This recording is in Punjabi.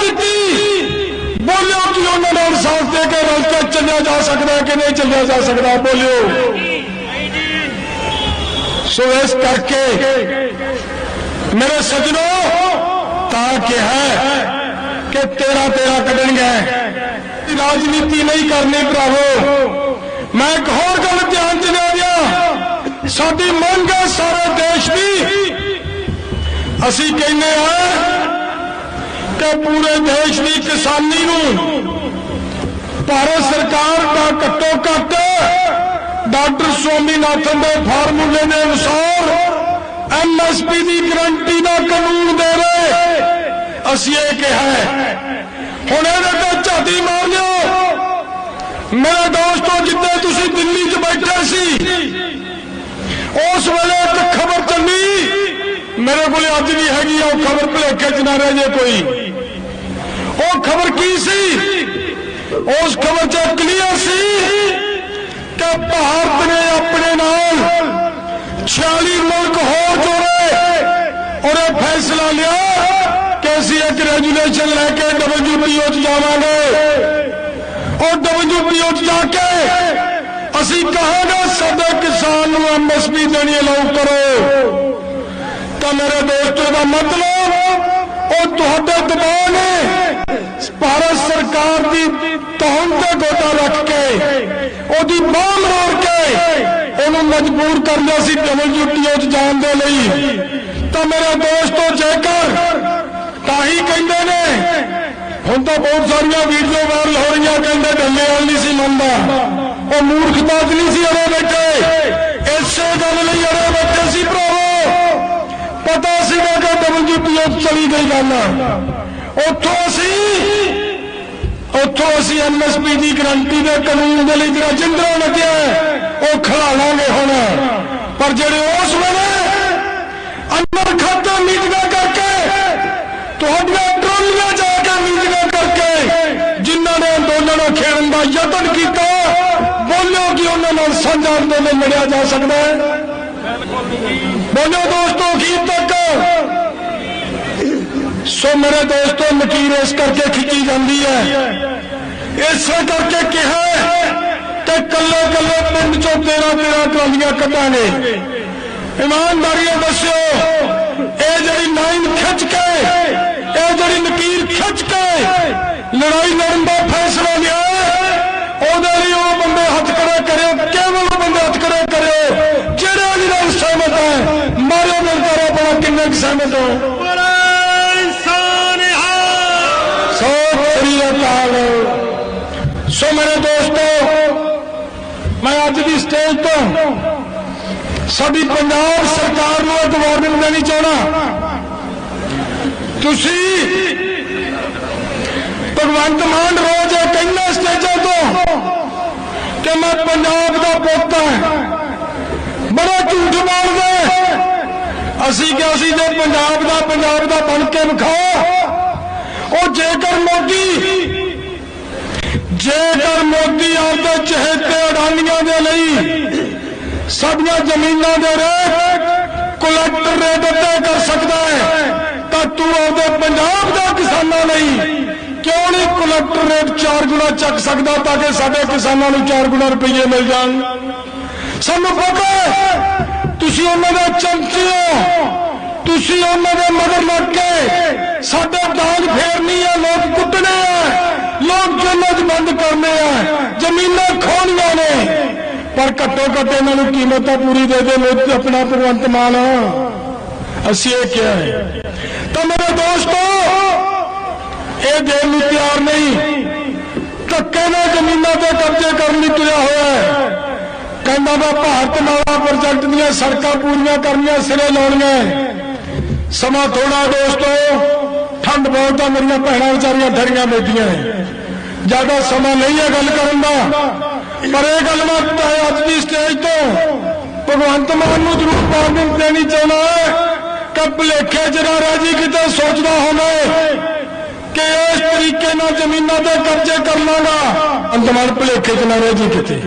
ਕੀਤੀ। ਬੋਲਿਓ ਕਿ ਉਹਨਾਂ ਨਾਲ ਸਾਥ ਦੇ ਕੇ ਰਲ ਕੇ ਚੱਲਿਆ ਜਾ ਸਕਦਾ ਹੈ ਕਿ ਨਹੀਂ ਚੱਲਿਆ ਜਾ ਸਕਦਾ, ਬੋਲਿਓ। ਸੋ ਇਸ ਕਰਕੇ ਮੇਰੇ ਸਜਣੋ, ਤਾਂ ਕਿਹਾ ਕਿ ਤੇਰਾ ਤੇਰਾ ਕੱਢਣਗੇ ਰਾਜਨੀਤੀ ਨਹੀਂ ਕਰਨੀ ਭਰਾਵੋ। ਮੈਂ ਇੱਕ ਹੋਰ ਗੱਲ ਧਿਆਨ ਚ ਲੈ ਦਿਆਂ। ਸਾਡੀ ਮੰਗ ਹੈ ਸਾਰੇ ਦੇਸ਼ ਦੀ। ਅਸੀਂ ਕਹਿੰਦੇ ਆ ਕਿ ਪੂਰੇ ਦੇਸ਼ ਦੀ ਕਿਸਾਨੀ ਨੂੰ ਭਾਰਤ ਸਰਕਾਰ ਦਾ ਘੱਟੋ ਘੱਟ ਡਾਕਟਰ ਸਵਾਮੀਨਾਥਨ ਦੇ ਫਾਰਮੂਲੇ ਦੇ ਅਨੁਸਾਰ ਐਮਐਸਪੀ ਦੀ ਗਰੰਟੀ ਦਾ ਕਾਨੂੰਨ ਦੇ ਰਹੇ। ਅਸੀਂ ਇਹ ਕਿਹਾ ਹੁਣ ਇਹਦੇ ਤੇ ਝਾਤੀ ਮਾਰ ਲਿਓ ਮੇਰੇ ਦੋਸਤੋ ਜਿੱਦੇ ਤੁਸੀਂ ਦਿੱਲੀ 'ਚ ਬੈਠੇ ਸੀ, ਉਸ ਵੇਲੇ ਇੱਕ ਖਬਰ ਚੱਲੀ। ਮੇਰੇ ਕੋਲ ਅੱਜ ਵੀ ਹੈਗੀ ਆ, ਉਹ ਖਬਰ ਭੁਲੇਖੇ 'ਚ ਨਾ ਰਹਿ ਜੇ ਕੋਈ। ਉਹ ਖਬਰ ਕੀ ਸੀ ਉਸ ਖਬਰ 'ਚ ਕਲੀਅਰ ਸੀ ਕਿ ਭਾਰਤ ਨੇ ਆਪਣੇ ਨਾਲ 46 ਮੁਲਕ ਹੋਰ ਜੋੜੇ ਔਰ ਇਹ ਫੈਸਲਾ ਲਿਆ ਕਿ ਅਸੀਂ ਇੱਕ ਰੈਜੂਲੇਸ਼ਨ ਲੈ ਕੇ WTO 'ਚ ਜਾਵਾਂਗੇ ਔਰ WTO 'ਚ ਜਾ ਕੇ ਅਸੀਂ ਕਹਾਂਗੇ ਸਾਡੇ ਕਿਸਾਨ ਨੂੰ ਐਮਐਸਪੀ ਦੇਣੀ ਅਲਾਉ ਕਰੋ ਤਾਂ ਮੇਰੇ ਦੋਸਤੋ ਦਾ ਮਤਲਬ ਉਹ ਤੁਹਾਡੇ ਦਬਾਅ ਨੇ ਭਾਰਤ ਸਰਕਾਰ ਦੀ ਤੌਣ ਤੇ ਗੋਡਾ ਰੱਖ ਕੇ, ਉਹਦੀ ਬਾਹ ਮਰੋੜ ਕੇ ਉਹਨੂੰ ਮਜਬੂਰ ਕਰ ਸੀ WTO 'ਚ ਜਾਣ ਦੇ ਲਈ। ਤਾਂ ਮੇਰੇ ਦੋਸਤੋ ਜੇਕਰ ਤਾਂ ਹੀ ਕਹਿੰਦੇ ਨੇ, ਹੁਣ ਤਾਂ ਬਹੁਤ ਸਾਰੀਆਂ ਵੀਡੀਓ ਵਾਇਰਲ ਹੋ ਰਹੀਆਂ, ਕਹਿੰਦੇ ਢੱਲੇ ਵਾਲ ਨਹੀਂ ਸੀ ਮੰਨਦਾ। ਉਹ ਮੂਰਖਤਾ 'ਚ ਨਹੀਂ ਸੀ ਅੜੇ ਬੈਠੇ। ਇਸੇ ਗੱਲ ਲਈ ਅੜੇ ਬੈਠੇ ਸੀ ਭਰਾਵੋ। ਪਤਾ ਸੀਗਾ ਕਿ WTO 'ਚ ਚਲੀ ਗਈ ਗੱਲ। ਉੱਥੋਂ ਅਸੀਂ ਉੱਥੋਂ ਅਸੀਂ ਐਮਐਸਪੀ ਦੀ ਗਰੰਟੀ ਦੇ ਕਾਨੂੰਨ ਦੇ ਲਈ ਜਿਹੜਾ ਜਿੰਦਰਾ ਲੱਗਿਆ ਉਹ ਖੜਾ ਲਾਂਗੇ ਹੁਣ। ਪਰ ਜਿਹੜੇ ਉਸ ਵੇਲੇ ਅੰਦਰ ਖਾਤੇ ਮੀਟਿੰਗਾਂ ਕਰਕੇ, ਤੁਹਾਡੀਆਂ ਟਰੋਲੀਆਂ ਜਾ ਕੇ ਮੀਟਿੰਗਾਂ ਕਰਕੇ ਜਿਨ੍ਹਾਂ ਨੇ ਅੰਦੋਲਨ ਖੇਡਣ ਦਾ ਯਤਨ ਕੀਤਾ ਬੋਲਿਓ ਕਿ ਉਹਨਾਂ ਨਾਲ ਸਾਂਝਾ ਲਈ ਲੜਿਆ ਜਾ ਸਕਦਾ ਹੈ। ਬੋਲਿਓ ਦੋਸਤੋ ਕੀ ਤੱਕ ਸੋ ਮੇਰੇ ਦੋਸਤੋ ਲਕੀਰ ਇਸ ਕਰਕੇ ਖਿੱਚੀ ਜਾਂਦੀ ਹੈ ਇਸੇ ਕਰਕੇ ਕਿਹਾ ਹੈ ਕਿ ਕੱਲੇ ਕੱਲੇ ਪਿੰਡ ਚੋਂ 13 13 ਟਰਾਲੀਆਂ ਕੱਢਾਂਗੇ ਇਮਾਨਦਾਰੀ ਨਾਲ ਦੱਸਿਓ ਇਹ ਜਿਹੜੀ ਲਾਈਨ ਖਿੱਚ ਕੇ ਇਹ ਜਿਹੜੀ ਲਕੀਰ ਖਿੱਚ ਕੇ ਲੜਾਈ ਲੜਨ ਦਾ ਫੈਸਲਾ ਲਿਆ ਹੈ, ਉਹਦੇ ਲਈ ਉਹ ਬੰਦੇ ਹੱਥ ਖੜੇ ਕਰਿਓ ਕੇਵਲ ਉਹ ਬੰਦੇ ਹੱਥ ਖੜੇ ਕਰਿਓ ਜਿਹੜੇ ਵੀ ਨਾਲ ਸਹਿਮਤ ਹੈ ਮਾਰਿਓ ਮਿਲਦਾ ਆਪਣਾ ਕਿੰਨੇ ਕੁ ਸਹਿਮਤ ਹੋ ਸੋ ਮੇਰੇ ਦੋਸਤੋ, ਮੈਂ ਅੱਜ ਦੀ ਸਟੇਜ ਤੋਂ ਸਾਡੀ ਪੰਜਾਬ ਸਰਕਾਰ ਨੂੰ ਇੱਕ ਵਾਰਨਿੰਗ ਦੇਣੀ ਚਾਹਣਾ। ਤੁਸੀਂ ਭਗਵੰਤ ਮਾਨ ਰੋਜ਼ ਇਹ ਕਹਿੰਦਾ ਸਟੇਜਾਂ ਤੋਂ ਕਿ ਮੈਂ ਪੰਜਾਬ ਦਾ ਪੁੱਤ ਹਾਂ। ਬੜਾ ਝੂਠ ਮਾਰਦਾ ਅਸੀਂ ਕਿਹਾ ਸੀ ਜੇ ਪੰਜਾਬ ਦਾ ਪੰਜਾਬ ਦਾ ਬਣ ਕੇ ਵਿਖਾਓ, ਉਹ ਜੇਕਰ ਮੋਦੀ ਜੇ ਮੋਦੀ ਆਪਦੇ ਚਹੇਤੇ ਅਡਾਨੀਆਂ ਦੇ ਸਾਡੀਆਂ ਜ਼ਮੀਨਾਂ ਦੇ ਰੇਟ ਕਲੈਕਟਰ ਰੇਟ ਤੈਅ ਕਰ ਸਕਦਾ ਹੈ। ਤਾਂ ਤੂੰ ਆਪਦੇ ਪੰਜਾਬ ਦਾ ਕਿਸਾਨਾਂ ਲਈ ਕਿਉਂ ਨਹੀਂ ਕਲੈਕਟਰ ਰੇਟ 4 ਗੁਣਾ ਚੱਕ ਸਕਦਾ ਤਾਂ ਕਿ ਸਾਡੇ ਕਿਸਾਨਾਂ ਨੂੰ 4 ਗੁਣਾ ਰੁਪਏ ਮਿਲ ਜਾਣ? ਸਾਨੂੰ ਪਤਾ ਹੈ, ਤੁਸੀਂ ਉਹਨਾਂ ਦਾ ਚਮਚੇ ਹੋ। ਤੁਸੀਂ ਉਹਨਾਂ ਦੇ ਮਗਰ ਲੱਗ ਕੇ ਸਾਡੇ ਦਾਗ ਫੇਰਨੀ ਹੈ, ਲੋਕ ਕੁੱਟਣੇ ਆ ਲੋਕ ਜੇਲ੍ਹਾਂ ਬੰਦ ਕਰਨੇ ਆ ਜ਼ਮੀਨਾਂ ਖੋਣੀਆਂ ਨੇ। ਪਰ ਘੱਟੋ ਘੱਟ ਇਹਨਾਂ ਨੂੰ ਕੀਮਤ ਤਾਂ ਪੂਰੀ ਦੇ ਦੇ, ਲੋਕ ਆਪਣਾ ਭਗਵੰਤ ਮਾਨ ਅਸੀਂ ਇਹ ਕਿਹਾ ਹੈ। ਤਾਂ ਮੇਰੇ ਦੋਸਤੋ, ਇਹ ਦੇਣ ਨੂੰ ਤਿਆਰ ਨਹੀਂ। ਧੱਕੇ ਨਾਲ ਜ਼ਮੀਨਾਂ ਤੇ ਕਬਜ਼ੇ ਕਰਨ ਲਈ ਤੁਰਿਆ ਹੋਇਆ ਹੈ। ਕਹਿੰਦਾ ਮੈਂ ਭਾਰਤ ਮਾਲਾ ਪ੍ਰੋਜੈਕਟ ਦੀਆਂ ਸੜਕਾਂ ਪੂਰੀਆਂ ਕਰਨੀਆਂ, ਸਿਰੇ ਲਾਉਣੀਆਂ ਸਮਾਂ ਥੋੜਾ ਦੋਸਤੋ, ਠੰਡ ਬਹੁਤ ਆ, ਮੇਰੀਆਂ ਭੈਣਾਂ ਵਿਚਾਰੀਆਂ ਠਰੀਆਂ ਬੈਠੀਆਂ ਨੇ। ਜ਼ਿਆਦਾ ਸਮਾਂ ਨਹੀਂ ਹੈ ਗੱਲ ਕਰਨ ਦਾ। ਪਰ ਇਹ ਗੱਲ ਮੈਂ ਅੱਜ ਦੀ ਸਟੇਜ ਤੋਂ। ਭਗਵੰਤ ਮਾਨ ਨੂੰ ਜ਼ਰੂਰ ਵਾਰਨਿੰਗ ਦੇਣੀ ਚਾਹੁੰਦਾ ਹੈ। ਕਿ ਭੁਲੇਖੇ ਜਰਾ ਰਾਜੀ ਕਿਤੇ ਸੋਚਦਾ ਹੋਵੇ ਕਿ ਇਸ ਤਰੀਕੇ ਨਾਲ ਜ਼ਮੀਨਾਂ ਤੇ ਕਬਜ਼ੇ ਕਰ ਲਾਂਗਾ। ਅੰਤਮਾਨ ਭੁਲੇਖੇ ਚ ਨਾ ਰਹਿ ਜੀ ਕਿਤੇ।